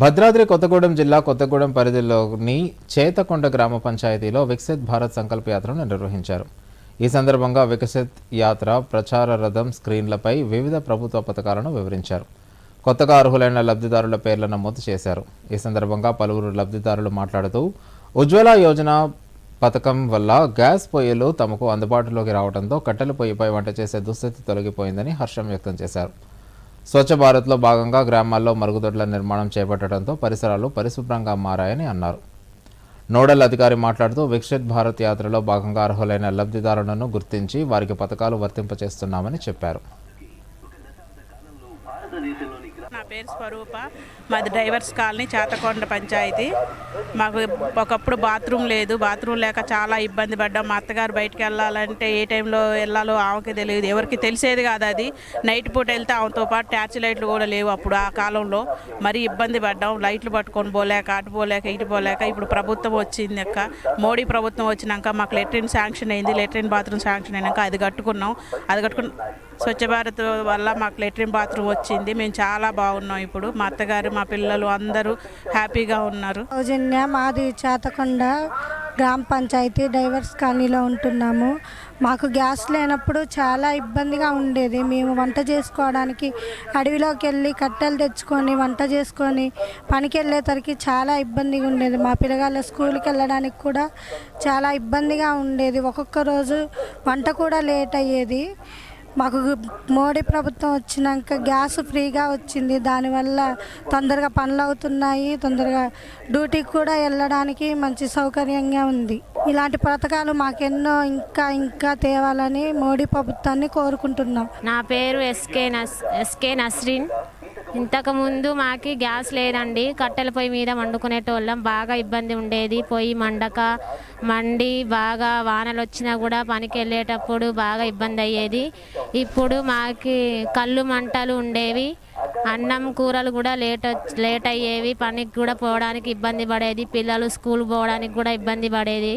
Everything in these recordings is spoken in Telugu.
భద్రాద్రి కొత్తగూడెం జిల్లా కొత్తగూడెం పరిధిలోని చేతకొండ గ్రామ పంచాయతీలో వికసిత్ భారత్ సంకల్ప యాత్రను నిర్వహించారు. ఈ సందర్భంగా వికసిత్ యాత్ర ప్రచార రథం స్క్రీన్లపై వివిధ ప్రభుత్వ పథకాలను వివరించారు. కొత్తగా అర్హులైన లబ్ధిదారుల పేర్ల నమోదు చేశారు. ఈ సందర్భంగా పలువురు లబ్ధిదారులు మాట్లాడుతూ ఉజ్వల యోజన పథకం వల్ల గ్యాస్ పొయ్యిలు తమకు అందుబాటులోకి రావడంతో కట్టెల పొయ్యిపై వంట చేసే దుస్థితి తొలగిపోయిందని హర్షం వ్యక్తం చేశారు. స్వచ్ఛ భారత్లో భాగంగా గ్రామాల్లో మరుగుదొడ్ల నిర్మాణం చేపట్టడంతో పరిసరాలు పరిశుభ్రంగా మారాయని అన్నారు. నోడల్ అధికారి మాట్లాడుతూ వికసిత్ భారత్ యాత్రలో భాగంగా అర్హులైన లబ్ధిదారులను గుర్తించి వారికి పథకాలు వర్తింపచేస్తున్నామని చెప్పారు. నా పేరు స్వరూప. మాది డ్రైవర్స్ కాలనీ చేతకొండ పంచాయతీ. మాకు ఒకప్పుడు బాత్రూమ్ లేదు. బాత్రూమ్ లేక చాలా ఇబ్బంది పడ్డాం. మా అత్తగారు బయటకు వెళ్ళాలంటే ఏ టైంలో వెళ్ళాలో ఆమెకి తెలియదు. ఎవరికి తెలిసేది కాదు అది. నైట్ పూట వెళ్తే ఆమెతో పాటు ట్యాచ్ లైట్లు కూడా లేవు అప్పుడు ఆ కాలంలో. మరీ ఇబ్బంది పడ్డాం. లైట్లు పట్టుకొని పోలేక అటు పోలేక ఇటు పోలేక ఇప్పుడు ప్రభుత్వం వచ్చింది అక్క. మోడీ ప్రభుత్వం వచ్చినాక మాకు లెట్రిన్ శాంక్షన్ అయింది. లెట్రిన్ బాత్రూమ్ శాంక్షన్ అయినాక అది కట్టుకున్నాం. అది కట్టుకుని స్వచ్ఛ భారత్ వల్ల మాకు లెట్రిన్ బాత్రూమ్ వచ్చింది. మేము చాలా బాగున్నాం ఇప్పుడు. మా అత్తగారు మా పిల్లలు అందరూ హ్యాపీగా ఉన్నారు. సౌజన్య మాది చేతకొండ గ్రామ పంచాయతీ డైవర్స్ కాలనీలో ఉంటున్నాము. మాకు గ్యాస్ లేనప్పుడు చాలా ఇబ్బందిగా ఉండేది. మేము వంట చేసుకోవడానికి అడవిలోకి వెళ్ళి కట్టెలు తెచ్చుకొని వంట చేసుకొని పనికి వెళ్ళేసరికి చాలా ఇబ్బందిగా ఉండేది. మా పిల్లగాళ్ళ స్కూల్కి వెళ్ళడానికి కూడా చాలా ఇబ్బందిగా ఉండేది. ఒక్కొక్క రోజు వంట కూడా లేట్ అయ్యేది. మాకు మోడీ ప్రభుత్వం వచ్చినాక గ్యాస్ ఫ్రీగా వచ్చింది. దానివల్ల తొందరగా పనులు అవుతున్నాయి. తొందరగా డ్యూటీకి కూడా వెళ్ళడానికి మంచి సౌకర్యంగా ఉంది. ఇలాంటి పథకాలు మాకెన్నో ఇంకా ఇంకా తేవాలని మోడీ ప్రభుత్వాన్ని కోరుకుంటున్నాం. నా పేరు ఎస్కే నస్ ఎస్కే నస్రీన్. ఇంతకుముందు మాకి గ్యాస్ లేదండి. కట్టెల పొయ్యి మీద వండుకునేటోళ్ళం బాగా ఇబ్బంది ఉండేది. పొయ్యి మండక మండి బాగా వానలు వచ్చినా కూడా పనికి వెళ్ళేటప్పుడు బాగా ఇబ్బంది అయ్యేది. ఇప్పుడు మాకి కళ్ళు మంటలు ఉండేవి. అన్నం కూరలు కూడా లేట్ లేట్ అయ్యేవి. పనికి కూడా పోవడానికి ఇబ్బంది పడేది. పిల్లలు స్కూల్ పోవడానికి కూడా ఇబ్బంది పడేది.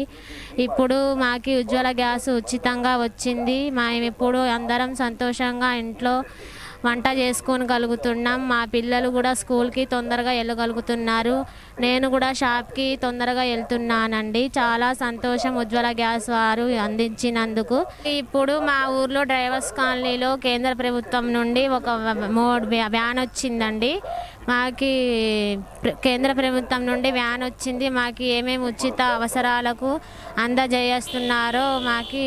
ఇప్పుడు మాకి ఉజ్వల గ్యాస్ ఉచితంగా వచ్చింది. మేము ఇప్పుడు అందరం సంతోషంగా ఇంట్లో వంట చేసుకోగలుగుతున్నాం మా పిల్లలు కూడా స్కూల్కి తొందరగా వెళ్ళగలుగుతున్నారు. నేను కూడా షాప్కి తొందరగా వెళ్తున్నానండి. చాలా సంతోషం ఉజ్వల గ్యాస్ వారు అందించినందుకు. ఇప్పుడు మా ఊర్లో డ్రైవర్స్ కాలనీలో కేంద్ర ప్రభుత్వం నుండి ఒక మోడ్ వ్యాన్ వచ్చిందండి. మాకి కేంద్ర ప్రభుత్వం నుండి వ్యాన్ వచ్చింది. మాకు ఏమేమి ఉచిత అవసరాలకు అందజేస్తున్నారో మాకి